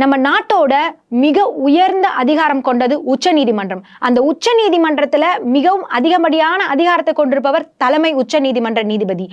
நம்ம நாட்டோட மிக உயர்ந்த அதிகாரம் கொண்டது உச்ச நீதிமன்றம். அந்த உச்ச நீதிமன்றத்துல மிகவும் அதிகப்படியான அதிகாரத்தை கொண்டிருப்பவர் தலைமை உச்ச நீதிமன்ற நீதிபதி.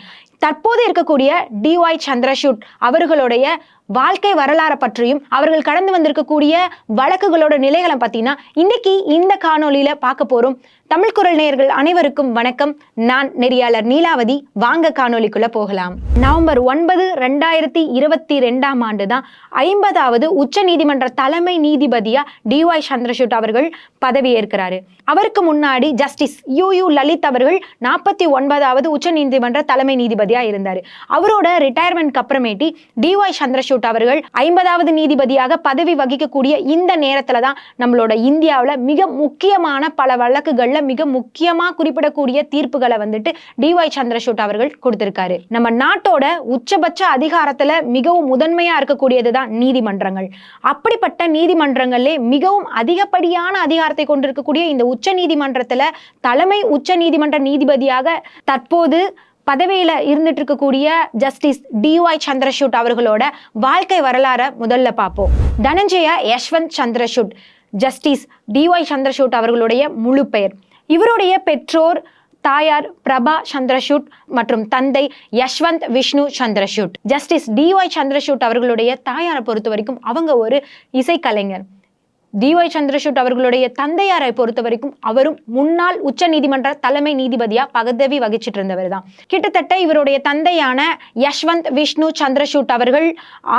தற்போது இருக்கக்கூடிய டிஒய் சந்திரசூட் அவர்களுடைய வாழ்க்கை வரலாறை பற்றியும் அவர்கள் கடந்து வந்திருக்கக்கூடிய வழக்குகளோட நிலைகளை பார்த்தீங்கன்னா இன்னைக்கு இந்த காணொளியில பார்க்க போறோம். தமிழ் குரல் நேயர்கள் அனைவருக்கும் வணக்கம். நான் நெறியாளர் நீலாவதி. வாங்க காணொலிக்குள்ளே போகலாம். நவம்பர் ஒன்பது ரெண்டாயிரத்தி இருபத்தி ரெண்டாம் ஆண்டு தான் ஐம்பதாவது உச்ச நீதிமன்ற தலைமை நீதிபதியா டிஒய் சந்திரசூட் அவர்கள் பதவியேற்கிறாரு. அவருக்கு முன்னாடி ஜஸ்டிஸ் யூ யூ லலித் அவர்கள் நாற்பத்தி ஒன்பதாவது உச்ச நீதிமன்ற தலைமை நீதிபதியாக இருந்தார். அவரோட ரிட்டையர்மெண்ட்க்கு அப்புறமேட்டி டிஒய் சந்திரசூட் அவர்கள் ஐம்பதாவது நீதிபதியாக பதவி வகிக்கக்கூடிய இந்த நேரத்துல தான் நம்மளோட இந்தியாவில் மிக முக்கியமான பல வழக்குகளில் மிக முக்கியமாக குறிப்பிடக்கூடிய தீர்ப்புகளை வந்துட்டு டிஒய் சந்திரசூட் அவர்கள் கொடுத்திருக்காரு. நம்ம நாட்டோட உச்சபட்ச அதிகாரத்தில் மிகவும் முதன்மையாக இருக்கக்கூடியது தான் நீதிமன்றங்கள். அப்படிப்பட்ட நீதிமன்றங்களே மிகவும் அதிகப்படியான அதிகாரத்தை கொண்டிருக்கக்கூடிய இந்த உச்ச நீதிமன்றத்தில் தலைமை உச்ச நீதிமன்ற நீதிபதியாக தற்போது பதவியில் இருந்துட்டு இருக்கக்கூடிய ஜஸ்டிஸ் டிஒய் சந்திரசூட் அவர்களோட வாழ்க்கை வரலாறை முதல்ல பார்ப்போம். தனஞ்சய யஷ்வந்த் சந்திரசூட் ஜஸ்டிஸ் டிஒய் சந்திரசூட் அவர்களுடைய முழு பெயர். இவருடைய பெற்றோர் தாயார் பிரபா சந்திரசூட் மற்றும் தந்தை யஷ்வந்த் விஷ்ணு சந்திரசூட். ஜஸ்டிஸ் டிஒய் சந்திரசூட் அவர்களுடைய தாயாரை பொறுத்த வரைக்கும் அவங்க ஒரு இசைக்கலைஞர். டிஒய் சந்திரசூட் அவர்களுடைய தந்தையாரை பொறுத்த வரைக்கும் அவரும் முன்னாள் உச்ச நீதிமன்ற தலைமை நீதிபதியா பதவி வகிச்சிட்டு இருந்தவர் தான். கிட்டத்தட்ட இவருடைய தந்தையான யஷ்வந்த் விஷ்ணு சந்திரசூட் அவர்கள்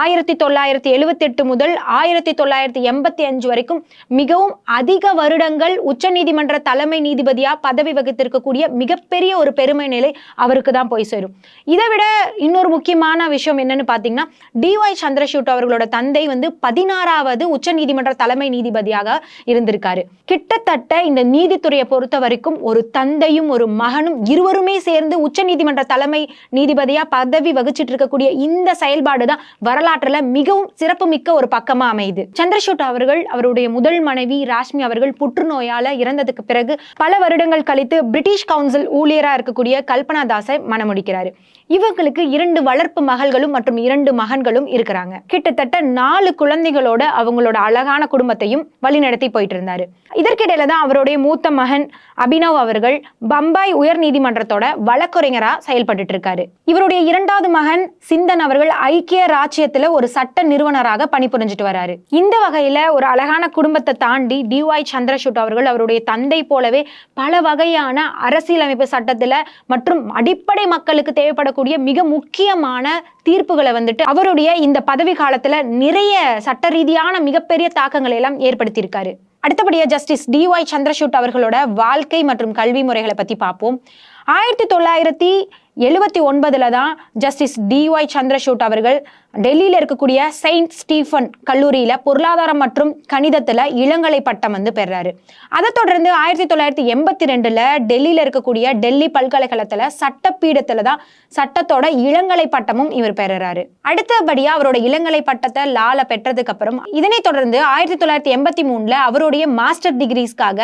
ஆயிரத்தி தொள்ளாயிரத்தி எழுபத்தி எட்டு முதல் ஆயிரத்தி தொள்ளாயிரத்தி எண்பத்தி அஞ்சு வரைக்கும் மிகவும் அதிக வருடங்கள் உச்ச நீதிமன்ற தலைமை நீதிபதியா பதவி வகித்திருக்கக்கூடிய மிகப்பெரிய ஒரு பெருமை நிலை அவருக்கு தான் போய் சேரும். இதை விட இன்னொரு முக்கியமான விஷயம் என்னன்னு பார்த்தீங்கன்னா டிஒய் சந்திரசூட் அவர்களோட தந்தை வந்து பதினாறாவது உச்ச நீதிமன்ற தலைமை நீதிபதியாக இருந்திருக்காரு. கிட்டத்தட்ட இந்த நீதித்துறையை பொறுத்த வரைக்கும் ஒரு தந்தையும் ஒரு மகனும் இருவருமே சேர்ந்து உச்ச நீதிமன்ற தலைமை நீதிபதியா பதவி வகிச்சிட்டு இருக்கக்கூடிய இந்த செயல்பாடு தான் வரலாற்றுல மிகவும் சிறப்புமிக்க ஒரு பக்கமா அமையுது. சந்திரசூட் அவர்கள் அவருடைய முதல் மனைவி ராஷ்மி அவர்கள் புற்றுநோயால இறந்ததுக்கு பிறகு பல வருடங்கள் கழித்து பிரிட்டிஷ் கவுன்சில் ஊழியரா இருக்கக்கூடிய கல்பனா தாஸை மனமுடிக்கிறாரு இவங்களுக்கு இரண்டு வளர்ப்பு மகள்களும் மற்றும் இரண்டு மகன்களும் இருக்கிறாங்க. கிட்டத்தட்ட நாலு குழந்தைகளோட அவங்களோட அழகான குடும்பத்தையும் வழிநடத்தி போயிட்டு இருந்தாரு இதற்கிடையில தான் அவருடைய மூத்த மகன் அபினவ் அவர்கள் பம்பாய் உயர் நீதிமன்றத்தோட வழக்கறிஞரா செயல்பட்டு இருக்காரு இவருடைய இரண்டாவது மகன் சிந்தன் அவர்கள் ஐக்கிய ராஜ்யத்துல ஒரு சட்ட நிறுவனராக பணிபுரிஞ்சிட்டு வராரு. இந்த வகையில ஒரு அழகான குடும்பத்தை தாண்டி டிஒய் சந்திரசூட் அவர்கள் அவருடைய தந்தை போலவே பல வகையான அரசியலமைப்பு சட்டத்துல மற்றும் அடிப்படை மக்களுக்கு தேவைப்படக்கூடிய மிக முக்கியமான தீர்ப்புகளை வந்துட்டு அவருடைய இந்த பதவி காலத்துல நிறைய சட்ட ரீதியான மிகப்பெரிய தாக்கங்களை எல்லாம் ஏற்படுத்தியிருக்காரு. அடுத்தபடியாக ஜஸ்டிஸ் டிஒய் சந்திரசூட் அவர்களோட வாழ்க்கை மற்றும் கல்வி முறைகளை பற்றி பார்ப்போம். ஆயிரத்தி தொள்ளாயிரத்தி எழுபத்தி ஒன்பதில் தான் ஜஸ்டிஸ் டிஒய் சந்திரசூட் அவர்கள் டெல்லியில் இருக்கக்கூடிய செயின்ட் ஸ்டீஃபன் கல்லூரியில் பொருளாதாரம் மற்றும் கணிதத்தில் இளங்கலை பட்டம் வந்து பெறாரு. அதை தொடர்ந்து ஆயிரத்தி தொள்ளாயிரத்தி எண்பத்தி ரெண்டில் டெல்லியில் இருக்கக்கூடிய டெல்லி பல்கலைக்கழகத்தில் சட்டப்பீடத்தில் தான் சட்டத்தோட இளங்கலை பட்டமும் இவர் பெறுறாரு. அடுத்தபடியாக அவரோட இளங்கலை பட்டத்தை லால பெற்றதுக்கு அப்புறம் இதனைத் தொடர்ந்து ஆயிரத்தி தொள்ளாயிரத்தி எண்பத்தி மூணுல அவருடைய மாஸ்டர் டிகிரிஸ்க்காக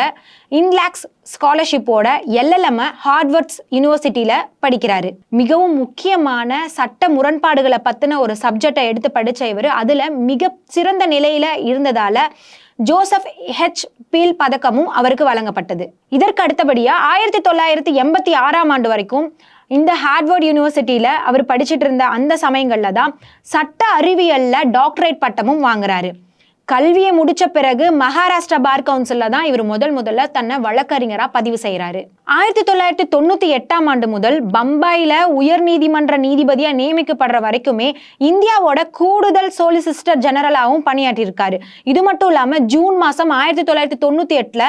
இன்லாக்ஸ் ஸ்காலர்ஷிப்போட எல்எல்எம் ஹார்வர்ட்ஸ் யூனிவர்சிட்டியில் படிக்கிறாரு. மிகவும் முக்கியமான சட்ட முரண்பாடுகளை பற்றின ஒரு சப்ஜெக்ட் எடுத்து படித்த இவர். அதில் மிக சிறந்த நிலையில் இருந்ததால் ஜோசப் ஹெச் பீல் பதக்கமும் அவருக்கு வழங்கப்பட்டது. இதற்கு அடுத்தபடியாக ஆயிரத்தி தொள்ளாயிரத்தி எண்பத்தி ஆறாம் ஆண்டு வரைக்கும் இந்த ஹார்ட்வர்ட் யூனிவர்சிட்டியில் அவர் படிச்சுட்டு இருந்த அந்த சமயங்களில் தான் சட்ட அறிவியலில் டாக்டரேட் பட்டமும் வாங்குறாரு. கல்வியை முடிச்ச பிறகு மகாராஷ்டிரா பார் கவுன்சில்ல தான் இவர் முதல் முதல்ல தன்னை வழக்கறிஞரா பதிவு செய்யறாரு ஆயிரத்தி தொள்ளாயிரத்தி தொண்ணூத்தி எட்டாம் ஆண்டு முதல் பம்பாயில உயர் நீதிமன்ற நீதிபதியா நியமிக்கப்படுற வரைக்குமே இந்தியாவோட கூடுதல் சோலிசிஸ்டர் ஜெனரலாகவும் பணியாற்றியிருக்காரு. இது மட்டும் இல்லாம ஜூன் மாசம் ஆயிரத்தி தொள்ளாயிரத்தி தொண்ணூத்தி எட்டுல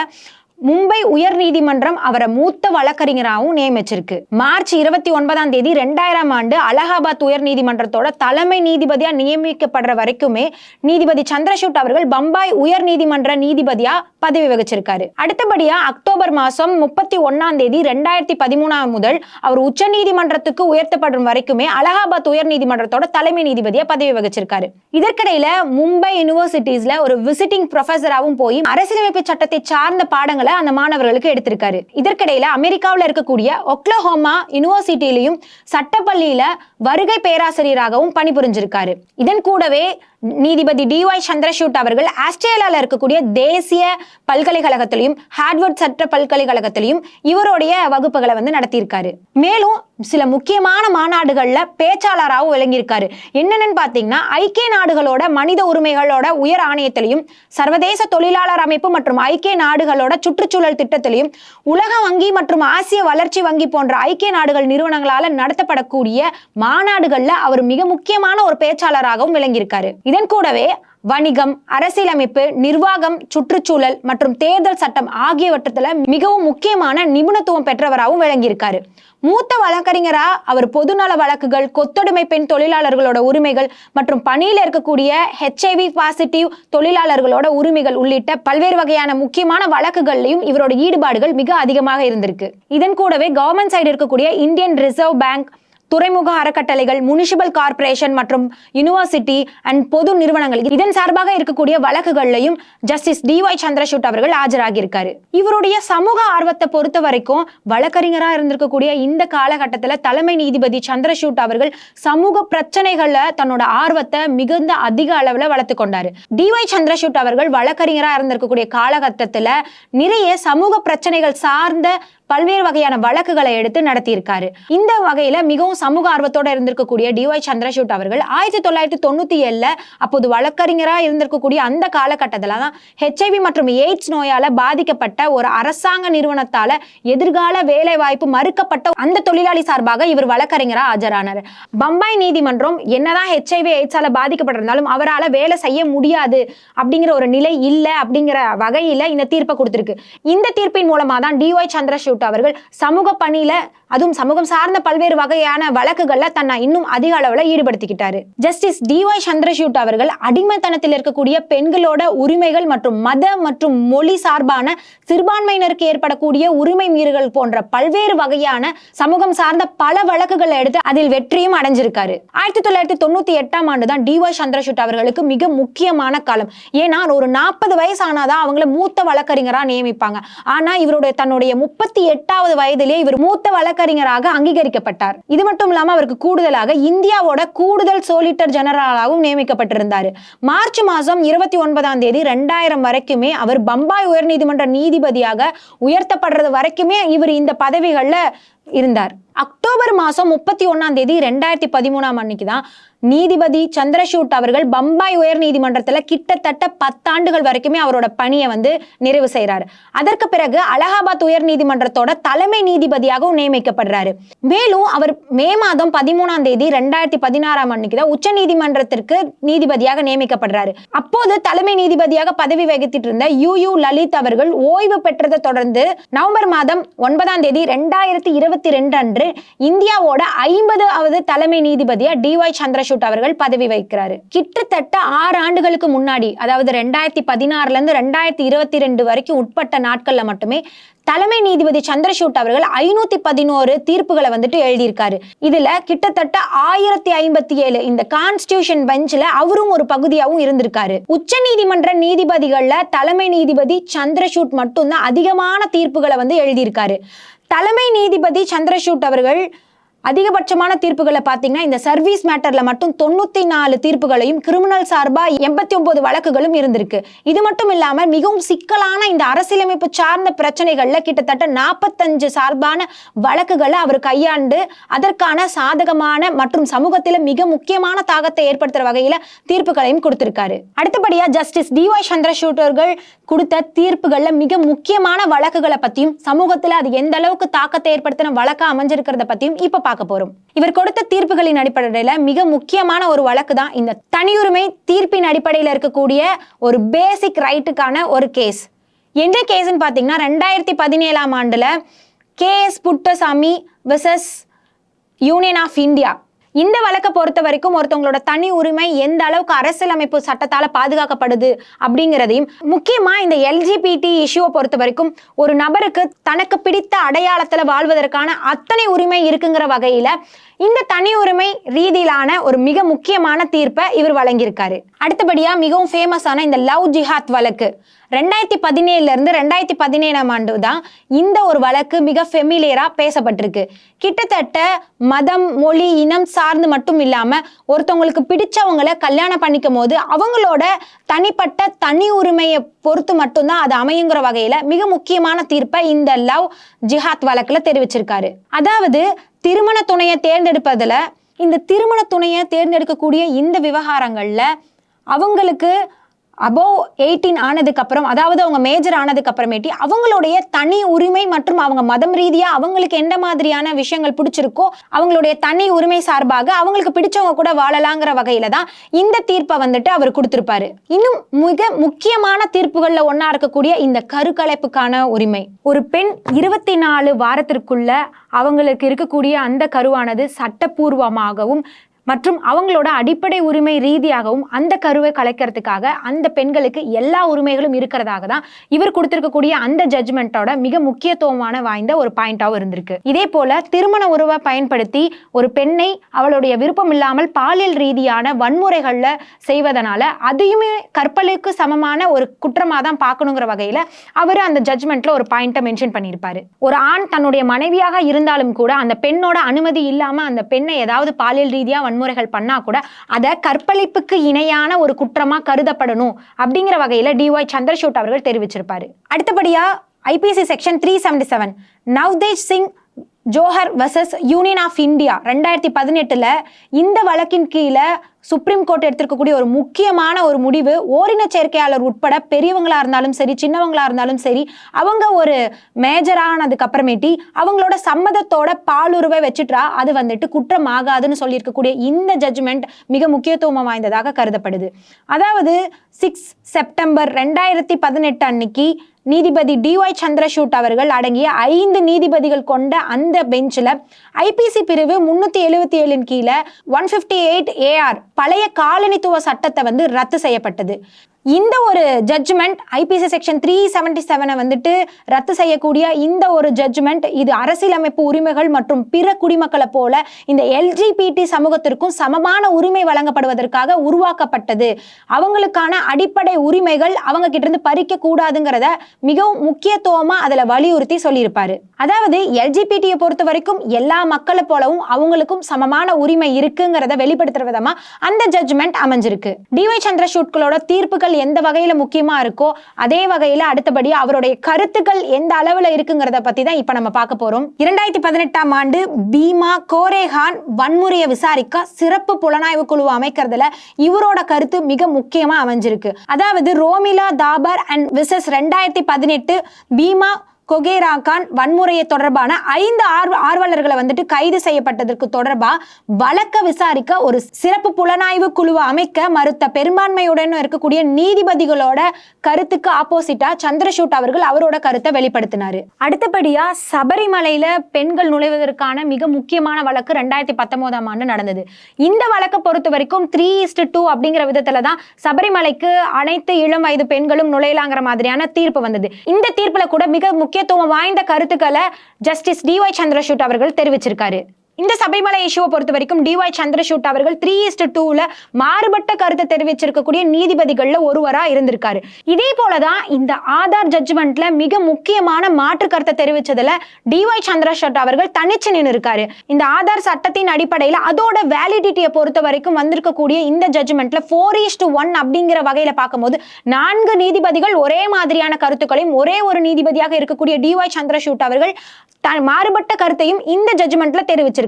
மும்பை உயர் நீதிமன்றம் அவரை மூத்த வழக்கறிஞராகவும் நியமிச்சிருக்கு. மார்ச் இருபத்தி ஒன்பதாம் தேதி ரெண்டாயிரம் ஆண்டு அலகாபாத் உயர் நீதிமன்றத்தோட தலைமை நீதிபதியா நியமிக்கப்படுற வரைக்குமே நீதிபதி சந்திரசூட் அவர்கள் பம்பாய் உயர் நீதிமன்ற நீதிபதியா பதவி வகிச்சிருக்காரு. அடுத்தபடியா அக்டோபர் மாசம் முப்பத்தி ஒன்னாம் தேதி ரெண்டாயிரத்தி பதிமூணாம் முதல் அவர் உச்ச நீதிமன்றத்துக்கு உயர்த்தப்படும் வரைக்குமே அலகாபாத் உயர் நீதிமன்றத்தோட தலைமை நீதிபதியா பதவி வகிச்சிருக்காரு. இதற்கிடையில மும்பை யூனிவர்சிட்டிஸ்ல ஒரு விசிட்டிங் ப்ரொஃபஸராகவும் போய் அரசியலமைப்பு சட்டத்தை சார்ந்த பாடங்கள் அந்த மாணவர்களுக்கு எடுத்திருக்காரு. இதற்கிடையில அமெரிக்காவில் இருக்கக்கூடிய ஒக்லஹோமா யூனிவர்சிட்டியிலையும் சட்டப்பள்ளியில வருகை பேராசிரியராகவும் பணிபுரிஞ்சிருக்காரு. இதன் கூடவே நீதிபதி டிஒய் சந்திரசூட் அவர்கள் ஆஸ்திரேலியாவில் இருக்கக்கூடிய தேசிய பல்கலைக்கழகத்திலையும் ஹார்ட்வர்ட் சட்ட பல்கலைக்கழகத்திலையும் இவருடைய வகுப்புகளை வந்து நடத்தியிருக்காரு. மேலும் சில முக்கியமான மாநாடுகளில் பேச்சாளராகவும் விளங்கியிருக்காரு. என்னென்னு பார்த்தீங்கன்னா ஐக்கிய நாடுகளோட மனித உரிமைகளோட உயர் ஆணையத்திலையும் சர்வதேச தொழிலாளர் அமைப்பு மற்றும் ஐக்கிய நாடுகளோட சுற்றுச்சூழல் திட்டத்திலையும் உலக வங்கி மற்றும் ஆசிய வளர்ச்சி வங்கி போன்ற ஐக்கிய நாடுகள் நிறுவனங்களால் நடத்தப்படக்கூடிய மாநாடுகளில் அவர் மிக முக்கியமான ஒரு பேச்சாளராகவும் விளங்கியிருக்காரு. இதன் கூடவே வணிகம் அரசியலமைப்பு நிர்வாகம் சுற்றுச்சூழல் மற்றும் தேர்தல் சட்டம் ஆகியவற்றத்துல மிகவும் முக்கியமான நிபுணத்துவம் பெற்றவராகவும் விளங்கியிருக்காரு. மூத்த வழக்கறிஞரா அவர் பொதுநல வழக்குகள் கொத்தொடுமை பெண் தொழிலாளர்களோட உரிமைகள் மற்றும் பணியில் இருக்கக்கூடிய ஹெச்ஐவி பாசிட்டிவ் தொழிலாளர்களோட உரிமைகள் உள்ளிட்ட பல்வேறு வகையான முக்கியமான வழக்குகள்லையும் இவரோட ஈடுபாடுகள் மிக அதிகமாக இருந்திருக்கு. இதன் கூடவே கவர்மெண்ட் சைடு இருக்கக்கூடிய இந்தியன் ரிசர்வ் பேங்க் துறைமுக அறக்கட்டளைகள் முனிசிபல் கார்ப்பரேஷன் மற்றும் யூனிவர்சிட்டி அண்ட் பொது நிறுவனங்கள். இதன் சார்பாக இருக்கக்கூடிய வழக்குகள்லையும் ஜஸ்டிஸ் டிஒய் சந்திரசூட் அவர்கள் ஆஜராகியிருக்காரு. இவருடைய சமூக ஆர்வத்தை பொறுத்த வரைக்கும் வழக்கறிஞரா இருந்திருக்கக்கூடிய இந்த காலகட்டத்தில் தலைமை நீதிபதி சந்திரசூட் அவர்கள் சமூக பிரச்சனைகள்ல தன்னோட ஆர்வத்தை மிகுந்த அதிக அளவில் வளர்த்து கொண்டாரு. டிஒய் சந்திரசூட் அவர்கள் வழக்கறிஞரா இருந்திருக்கக்கூடிய காலகட்டத்தில் நிறைய சமூக பிரச்சனைகள் சார்ந்த பல்வேறு வகையான வழக்குகளை எடுத்து நடத்தியிருக்காரு. இந்த வகையில மிகவும் சமூக ஆர்வத்தோட இருந்திருக்கக்கூடிய டிஒய் சந்திரசூட் அவர்கள் ஆயிரத்தி தொள்ளாயிரத்தி தொண்ணூத்தி ஏழுல அப்போது வழக்கறிஞரா இருந்திருக்கக்கூடிய அந்த காலகட்டத்துல தான் ஹெச்ஐவி மற்றும் எய்ட்ஸ் நோயால பாதிக்கப்பட்ட ஒரு அரசாங்க நிறுவனத்தால எதிர்கால வேலை வாய்ப்பு மறுக்கப்பட்ட அந்த தொழிலாளி சார்பாக இவர் வழக்கறிஞரா ஆஜரானார். பம்பாய் நீதிமன்றம் என்னதான் ஹெச்ஐவி எய்ட்ஸால பாதிக்கப்பட்டிருந்தாலும் அவரால் வேலை செய்ய முடியாது அப்படிங்கிற ஒரு நிலை இல்லை அப்படிங்கிற வகையில இந்த தீர்ப்பை கொடுத்திருக்கு. இந்த தீர்ப்பின் மூலமா தான் டிஒய் சந்திரசூட் அவர்கள் சமூக பணியில அதுவும் சமூகம் சார்ந்த பல்வேறு வகையான வழக்குகள்ல தன்னை இன்னும் அதிக அளவுல ஈடுபடுத்திக்கிட்டாரு. ஜஸ்டிஸ் டிஒய் சந்திரசூட் அவர்கள் அடிமைத்தனத்தில் இருக்கக்கூடிய பெண்களோட உரிமைகள் மற்றும் மத மற்றும் மொழி சார்பான சிறுபான்மையினருக்கு ஏற்படக்கூடிய உரிமை மீறுகள் போன்ற பல்வேறு வகையான சமூகம் சார்ந்த பல வழக்குகளை எடுத்து அதில் வெற்றியும் அடைஞ்சிருக்காரு. ஆயிரத்தி தொள்ளாயிரத்தி தொண்ணூத்தி எட்டாம் ஆண்டு தான் டிஒய் சந்திரசூட் அவர்களுக்கு மிக முக்கியமான காலம். ஏன்னா ஒரு நாற்பது வயசு ஆனாதான் அவங்கள மூத்த வழக்கறிஞரா நியமிப்பாங்க. ஆனா இவருடைய தன்னுடைய முப்பத்தி எட்டாவது வயதிலே இவர் மூத்த வழக்கறிஞராக அங்கீகரிக்கப்பட்டார். இது மட்டும் இல்லாம அவருக்கு கூடுதலாக இந்தியாவோட கூடுதல் சோலிட்டர் ஜெனரலாகவும் நியமிக்கப்பட்டிருந்தார். மார்ச் மாதம் இருபத்தி ஒன்பதாம் தேதி ரெண்டாயிரம் வரைக்குமே அவர் பம்பாய் உயர்நீதிமன்ற நீதிபதியாக உயர்த்தப்படுறது வரைக்குமே இவர் இந்த பதவிகளில் இருந்தார். அக்டோபர் மாதம் முப்பத்தி ஒன்றாம் தேதி ரெண்டாயிரத்தி பதிமூணாம் அன்னைக்கு தான் நீதிபதி சந்திரசூட் அவர்கள் பம்பாய் உயர் நீதிமன்றத்தில் கிட்டத்தட்ட பத்தாண்டுகள் வரைக்குமே அவரோட பணியை வந்து நிறைவு செய்கிறாரு அதற்கு பிறகு அலகாபாத் உயர் நீதிமன்றத்தோட தலைமை நீதிபதியாகவும் நியமிக்கப்படுறாரு. மேலும் அவர் மே மாதம் பதிமூணாம் தேதி ரெண்டாயிரத்தி பதினாறாம் அன்னைக்கு தான் உச்ச நீதிமன்றத்திற்கு நீதிபதியாக நியமிக்கப்படுறாரு. அப்போது தலைமை நீதிபதியாக பதவி வகித்துட்டு இருந்த யூ யூ லலித் அவர்கள் ஓய்வு பெற்றதை தொடர்ந்து நவம்பர் மாதம் ஒன்பதாம் தேதி ரெண்டாயிரத்தி இருபத்தி ரெண்டு அன்று இந்தியாவோட ஐம்பதாவது தலைமை நீதிபதியா டிஒய் சந்திரசூட் அவர்கள் பதவி வைக்கிறாரு கிட்டத்தட்ட ஆறு ஆண்டுகளுக்கு முன்னாடி அதாவது ரெண்டாயிரத்தி பதினாறுல இருந்து ரெண்டாயிரத்தி இருபத்தி ரெண்டு வரைக்கும் உட்பட்ட நாட்கள்ல மட்டுமே தலைமை நீதிபதி சந்திரசூட் அவர்கள் ஐநூத்தி பதினோரு தீர்ப்புகளை வந்துட்டு எழுதியிருக்காரு. இதுல கிட்டத்தட்ட ஆயிரத்தி ஐம்பத்தி ஏழு இந்த கான்ஸ்டியூஷன் பெஞ்சில் அவரும் ஒரு பகுதியாகவும் இருந்திருக்காரு. உச்ச நீதிமன்ற நீதிபதிகள்ல தலைமை நீதிபதி சந்திரசூட் மட்டும்தான் அதிகமான தீர்ப்புகளை வந்து எழுதியிருக்காரு. தலைமை நீதிபதி சந்திரசூட் அவர்கள் அதிகபட்சமான தீர்ப்புகளை பார்த்தீங்கன்னா இந்த சர்வீஸ் மேட்டர்ல மட்டும் தொண்ணூத்தி நாலு தீர்ப்புகளையும் கிரிமினல் சார்பா எண்பத்தி ஒன்பது வழக்குகளும் இருந்திருக்கு. இது மட்டும் இல்லாம மிகவும் சிக்கலான இந்த அரசியலமைப்பு சார்ந்த பிரச்சனைகள்ல கிட்டத்தட்ட நாற்பத்தஞ்சு சார்பான வழக்குகளை அவர் கையாண்டு அதற்கான சாதகமான மற்றும் சமூகத்தில் மிக முக்கியமான தாக்கத்தை ஏற்படுத்துற வகையில தீர்ப்புகளையும் கொடுத்திருக்காரு. அடுத்தபடியா ஜஸ்டிஸ் டிஒய் சந்திரசூட் அவர்கள் கொடுத்த தீர்ப்புகள்ல மிக முக்கியமான வழக்குகளை பத்தியும் சமூகத்துல அது எந்த அளவுக்கு தாக்கத்தை ஏற்படுத்தின வழக்கா அமைஞ்சிருக்கிறத பத்தியும் இப்ப பார்க்க போறோம். இவர் கொடுத்த தீர்ப்புகளின் அடிப்படையில மிக முக்கியமான ஒரு வழக்கு தான் இந்த தனியுரிமை தீர்ப்பின் அடிப்படையில் இருக்கக்கூடிய ஒரு பேசிக் ரைட்டுக்கான ஒரு கேஸ் எந்த கேஸ்ன்னு பார்த்தீங்கன்னா ரெண்டாயிரத்தி பதினேழாம் ஆண்டுல K S Puttaswamy versus union of India இந்த வழக்கை பொறுத்த வரைக்கும் ஒருத்தவங்களோட தனி உரிமை எந்த அளவுக்கு அரசியலமைப்பு சட்டத்தால் பாதுகாக்கப்படுது அப்படிங்கிறதையும் முக்கியமாக இந்த எல்ஜிபிடி இஷ்யூவை பொறுத்த வரைக்கும் ஒரு நபருக்கு தனக்கு பிடித்த அடையாளத்தில் வாழ்வதற்கான அத்தனை உரிமை இருக்குங்கிற வகையில் இந்த தனி உரிமை ரீதியிலான ஒரு மிக முக்கியமான தீர்ப்பை இவர் வழங்கியிருக்காரு. அடுத்தபடியாக மிகவும் ஃபேமஸான இந்த லவ் ஜிஹாத் வழக்கு. ரெண்டாயிரத்தி பதினேழுல இருந்து ரெண்டாயிரத்தி பதினேழாம் ஆண்டு தான் இந்த ஒரு வழக்கு மிக ஃபெமிலியரா பேசப்பட்டிருக்கு. கிட்டத்தட்ட மதம் மொழி இனம் சார்ந்து மட்டும் இல்லாம ஒருத்தவங்களுக்கு பிடிச்சவங்களை கல்யாணம் பண்ணிக்கும் போது அவங்களோட தனிப்பட்ட தனி உரிமையை பொறுத்து மட்டும்தான் அது அமையுங்கிற வகையில மிக முக்கியமான தீர்ப்பை இந்த லவ் ஜிஹாத் வழக்குல தெரிவிச்சிருக்காரு. அதாவது திருமண துணையை தேர்ந்தெடுப்பதில் இந்த திருமண துணையை தேர்ந்தெடுக்கக்கூடிய இந்த விவகாரங்களில் அவங்களுக்கு அபோவ் எயிட்டீன் ஆனதுக்கு அப்புறம் அதாவது அவங்க மேஜர் ஆனதுக்கு அப்புறமேட்டி அவங்களுடைய தனி உரிமை மற்றும் அவங்க மதம் ரீதியா அவங்களுக்கு எந்த மாதிரியான விஷயங்கள் பிடிச்சிருக்கோ அவங்களுடைய தனி உரிமை சார்பாக அவங்களுக்கு பிடிச்சவங்க கூட வாழலாங்கிற வகையில தான் இந்த தீர்ப்பை வந்துட்டு அவர் கொடுத்திருப்பாரு. இன்னும் மிக முக்கியமான தீர்ப்புகள்ல ஒன்றா இருக்கக்கூடிய இந்த கருக்கலைப்புக்கான உரிமை. ஒரு பெண் இருபத்தி நாலு வாரத்திற்குள்ள அவங்களுக்கு இருக்கக்கூடிய அந்த கருவானது சட்டப்பூர்வமாகவும் மற்றும் அவங்களோட அடிப்படை உரிமை ரீதியாகவும் அந்த கருவை கலைக்கிறதுக்காக அந்த பெண்களுக்கு எல்லா உரிமைகளும் இருக்கிறதாக தான் இவர் கொடுத்திருக்கக்கூடிய அந்த ஜட்ஜ்மெண்ட்டோட மிக முக்கியத்துவமான வாய்ந்த ஒரு பாயிண்டாகவும் இருந்திருக்கு. இதே போல திருமண உறவை பயன்படுத்தி ஒரு பெண்ணை அவளுடைய விருப்பம் இல்லாமல் பாலியல் ரீதியான வன்முறைகளில் செய்வதனால அதையுமே கற்பலுக்கு சமமான ஒரு குற்றமாக தான் பார்க்கணுங்கிற வகையில் அவர் அந்த ஜட்ஜ்மெண்ட்ல ஒரு பாயிண்ட்டை மென்ஷன் பண்ணியிருப்பாரு. ஒரு ஆண் தன்னுடைய மனைவியாக இருந்தாலும் கூட அந்த பெண்ணோட அனுமதி இல்லாமல் அந்த பெண்ணை ஏதாவது பாலியல் ரீதியாக வன்முறைகள் பண்ணா கூட அதை கற்பழிப்புக்கு இணையான ஒரு குற்றமா கருதப்படணும் அப்படிங்கிற வகையில டிஒய் சந்திரசூட் அவர்கள் தெரிவிச்சிருப்பாரு. அடுத்தபடியா IPC section three seventy seven Navtej Singh Johar versus union of India ரெண்டாயிரத்தி பதினெட்டுல இந்த வழக்கின் கீழே சுப்ரீம் கோர்ட் எடுத்திருக்கக்கூடிய ஒரு முக்கியமான ஒரு முடிவு ஓரின சேர்க்கையாளர் உட்பட பெரியவங்களா இருந்தாலும் சரி சின்னவங்களா இருந்தாலும் சரி அவங்க ஒரு மேஜரானதுக்கு அப்புறமேட்டி அவங்களோட சம்மதத்தோட பாலுறவை வச்சுட்டா அது வந்துட்டு குற்றம் ஆகாதுன்னு சொல்லியிருக்கக்கூடிய இந்த ஜட்ஜ்மெண்ட் மிக முக்கியத்துவம் வாய்ந்ததாக கருதப்படுது. அதாவது சிக்ஸ் செப்டம்பர் ரெண்டாயிரத்தி பதினெட்டு அன்னைக்கு நீதிபதி டிஒய் சந்திரசூட் அவர்கள் அடங்கிய ஐந்து நீதிபதிகள் கொண்ட அந்த பெஞ்சில் ஐபிசி பிரிவு முன்னூத்தி எழுபத்தி ஏழின் கீழே ஒன் ஃபிஃப்டி எயிட் ஏஆர் பழைய காலனித்துவ சட்டத்தை வந்து ரத்து செய்யப்பட்டது. இந்த ஒரு judgment IPC section three seventy செவனை வந்துட்டு ரத்து செய்யக்கூடிய இந்த ஒரு ஜட்ஜ்மெண்ட் இது அரசியலமைப்பு உரிமைகள் மற்றும் பிற குடிமக்களை போல இந்த எல்ஜிபிடி சமூகத்திற்கும் சமமான உரிமை வழங்கப்படுவதற்காக உருவாக்கப்பட்டது. அவங்களுக்கான அடிப்படை உரிமைகள் அவங்க கிட்ட இருந்து பறிக்க கூடாதுங்கிறத மிகவும் முக்கியத்துவமா அதுல வலியுறுத்தி சொல்லியிருப்பாரு. அதாவது எல்ஜிபிடியை பொறுத்த வரைக்கும் எல்லா மக்களை போலவும் அவங்களுக்கும் சமமான உரிமை இருக்குங்கிறத வெளிப்படுத்துற விதமா அந்த ஜட்ஜ்மெண்ட் அமைஞ்சிருக்கு. டிஒய் சந்திரசூட்களோட தீர்ப்புகள் எந்த வகையில முக்கியமா இருக்கோ அதே வகையில அடுத்தபடி அவருடைய கருத்துக்கள் எந்த அளவுல இருக்குங்கிறத பத்தி தான் இப்ப நம்ம பார்க்க போறோம். இரண்டாயிரத்தி பதினெட்டாம் ஆண்டு பீமா கோரேஹான் வன்முறையை விசாரிக்க சிறப்பு புலனாய்வு குழு அமைக்கிறதுல இவரோட கருத்து மிக முக்கியமா அமைஞ்சிருக்கு. அதாவது ரோமிலா தாபர் அண்ட் விசஸ் ரெண்டாயிரத்தி பதினெட்டு பீமா கொகேரா கான் வன்முறையை தொடர்பான ஐந்து ஆர்வ ஆர்வலர்களை வந்துட்டு கைது செய்யப்பட்டதற்கு தொடர்பா வழக்க விசாரிக்க ஒரு சிறப்பு புலனாய்வு குழுவை அமைக்க மறுத்த பெரும்பான்மையுடன் இருக்கக்கூடிய நீதிபதிகளோட கருத்துக்கு ஆப்போசிட்டா சந்திரசூட் அவர்கள் அவரோட கருத்தை வெளிப்படுத்தினாரு. அடுத்தபடியா சபரிமலையில பெண்கள் நுழைவதற்கான மிக முக்கியமான வழக்கு ரெண்டாயிரத்தி பத்தொன்பதாம் ஆண்டு நடந்தது. இந்த வழக்கை பொறுத்த வரைக்கும் த்ரீ இஸ்ட் டூ அப்படிங்கிற விதத்துல தான் சபரிமலைக்கு அனைத்து இளம் வயது பெண்களும் நுழையலாங்கிற மாதிரியான தீர்ப்பு வந்தது. இந்த தீர்ப்புல கூட மிக முக்கியத்துவம் வாய்ந்த கருத்துக்களை ஜஸ்டிஸ் டிஒய் சந்திரசூட் அவர்கள் தெரிவிச்சிருக்காரு. இந்த சபரிமலை இஷ்யூவை பொறுத்த வரைக்கும் டிஒய் சந்திரசூட் அவர்கள் த்ரீ இஸ்ட் டூல மாறுபட்ட கருத்தை தெரிவிச்சிருக்கக்கூடிய நீதிபதிகள்ல ஒருவரா இருந்திருக்காரு. இதே போலதான் இந்த ஆதார் ஜட்ஜ்மெண்ட்ல மிக முக்கியமான மாற்று கருத்தை தெரிவிச்சதுல டிஒய் சந்திரசூட் அவர்கள் தனிச்சு நின்று இருக்காரு. இந்த ஆதார் சட்டத்தின் அடிப்படையில் அதோட வேலிடிட்டியை பொறுத்த வரைக்கும் வந்திருக்கக்கூடிய இந்த ஜட்ஜ்மெண்ட்ல ஃபோர் இஸ்ட் ஒன் அப்படிங்கிற வகையில பார்க்கும்போது நான்கு நீதிபதிகள் ஒரே மாதிரியான கருத்துக்களையும் ஒரே ஒரு நீதிபதியாக இருக்கக்கூடிய டிஒய் சந்திரசூட் அவர்கள் த- மாறுபட்ட கருத்தையும் இந்த ஜட்ஜ்மெண்ட்ல தெரிவிச்சிருக்காரு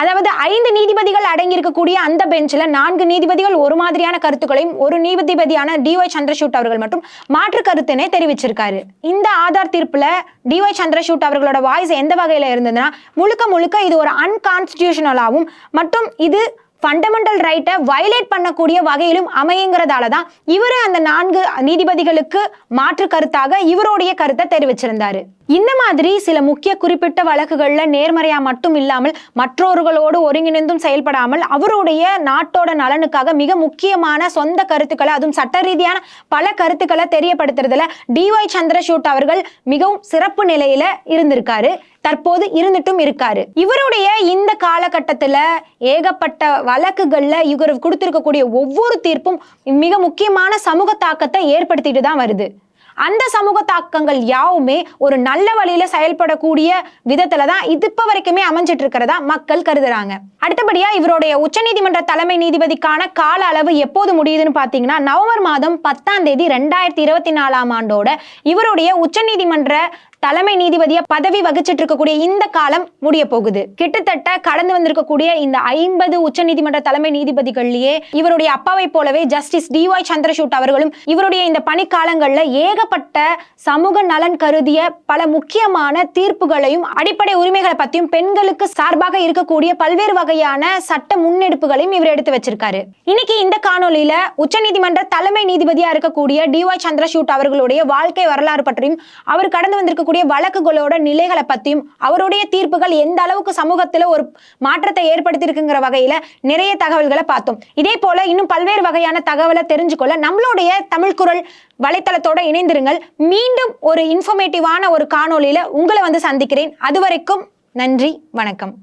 அதாவது ஐந்து நீதிபதிகள் அடங்கியிருக்கக்கூடிய அந்த பெஞ்சில் நான்கு நீதிபதிகள் ஒரு மாதிரியான கருத்துக்களையும் ஒரு நீதிபதியான டிஒய் சந்திரசூட் அவர்கள் மட்டும் மாற்று கருத்தினை தெரிவிச்சிருக்காரு. இந்த ஆதார் தீர்ப்புல டிஒய் சந்திரசூட் அவர்களோட வாய்ஸ் எந்த வகையில இருந்ததுன்னா முழுக்க முழுக்க இது ஒரு அன்கான்ஸ்டிடியூஷனலாகவும் மற்றும் இது ஃபண்டமெண்டல் ரைட்டை வயலேட் பண்ணக்கூடிய வகையிலும் அமையுங்கிறதால தான் இவர் அந்த நான்கு நீதிபதிகளுக்கு மாற்று கருத்தாக இவருடைய கருத்தை தெரிவிச்சிருந்தாரு. இந்த மாதிரி சில முக்கிய குறிப்பிட்ட வழக்குகளில் நேர்மறையாக மட்டும் இல்லாமல் மற்றவர்களோடு ஒருங்கிணைந்தும் செயல்படாமல் அவருடைய நாட்டோட நலனுக்காக மிக முக்கியமான சொந்த கருத்துக்களை அதுவும் சட்ட ரீதியான பல கருத்துக்களை தெரியப்படுத்துறதுல டிஒய் சந்திரசூட் அவர்கள் மிகவும் சிறப்பு நிலையில இருந்திருக்காரு. தற்போது இருந்துட்டும் இருக்காரு. இவருடைய இந்த காலகட்டத்துல ஏகப்பட்ட வழக்குகள்ல இவர் கொடுத்திருக்கக்கூடிய ஒவ்வொரு தீர்ப்பும் மிக முக்கியமான சமூக தாக்கத்தை ஏற்படுத்திட்டு தான் வருது. அந்த சமூக தாக்கங்கள் யாவுமே ஒரு நல்ல வழியில செயல்படக்கூடிய விதத்துல தான் இது இப்ப வரைக்குமே அமைஞ்சிட்டு இருக்கிறதா மக்கள் கருதுறாங்க. அடுத்தபடியா இவருடைய உச்சநீதிமன்ற தலைமை நீதிபதிக்கான கால அளவு எப்போது முடியுதுன்னு பாத்தீங்கன்னா நவம்பர் மாதம் பத்தாம் தேதி ரெண்டாயிரத்தி இருபத்தி நாலாம் ஆண்டோட இவருடைய உச்சநீதிமன்ற தலைமை நீதிபதியா பதவி வகிச்சிட்டு இருக்கக்கூடிய இந்த காலம் முடிய போகுது கிட்டத்தட்ட கடந்து வந்திருக்கக்கூடிய இந்த ஐம்பது உச்சநீதிமன்ற தலைமை நீதிபதிகள்லயே இவருடைய அப்பாவை போலவே ஜஸ்டிஸ் டி ஒய் சந்திரசூட் அவர்களும் இவருடைய இந்த பணிக்காலங்கள்ல ஏகப்பட்ட சமூக நலன் கருதிய பல முக்கியமான தீர்ப்புகளையும் அடிப்படை உரிமைகளை பத்தியும் பெண்களுக்கு சார்பாக இருக்கக்கூடிய பல்வேறு வகையான சட்ட முன்னெடுப்புகளையும் இவர் எடுத்து வச்சிருக்காரு. இன்னைக்கு இந்த காணொலியில உச்சநீதிமன்ற தலைமை நீதிபதியா இருக்கக்கூடிய டி ஒய் சந்திரசூட் அவர்களுடைய வாழ்க்கை வரலாறு பற்றியும் அவர் கடந்து வந்திருக்க இருக்கக்கூடிய வழக்குகளோட நிலைகளை பத்தியும் அவருடைய தீர்ப்புகள் எந்த அளவுக்கு சமூகத்துல ஒரு மாற்றத்தை ஏற்படுத்தியிருக்குங்கிற வகையில நிறைய தகவல்களை பார்த்தோம். இதே போல இன்னும் பல்வேறு வகையான தகவலை தெரிஞ்சுக்கொள்ள நம்மளுடைய தமிழ் குரல் வலைத்தளத்தோட இணைந்திருங்கள். மீண்டும் ஒரு இன்ஃபர்மேட்டிவான ஒரு காணொளியில உங்களை வந்து சந்திக்கிறேன். அது வரைக்கும் நன்றி வணக்கம்.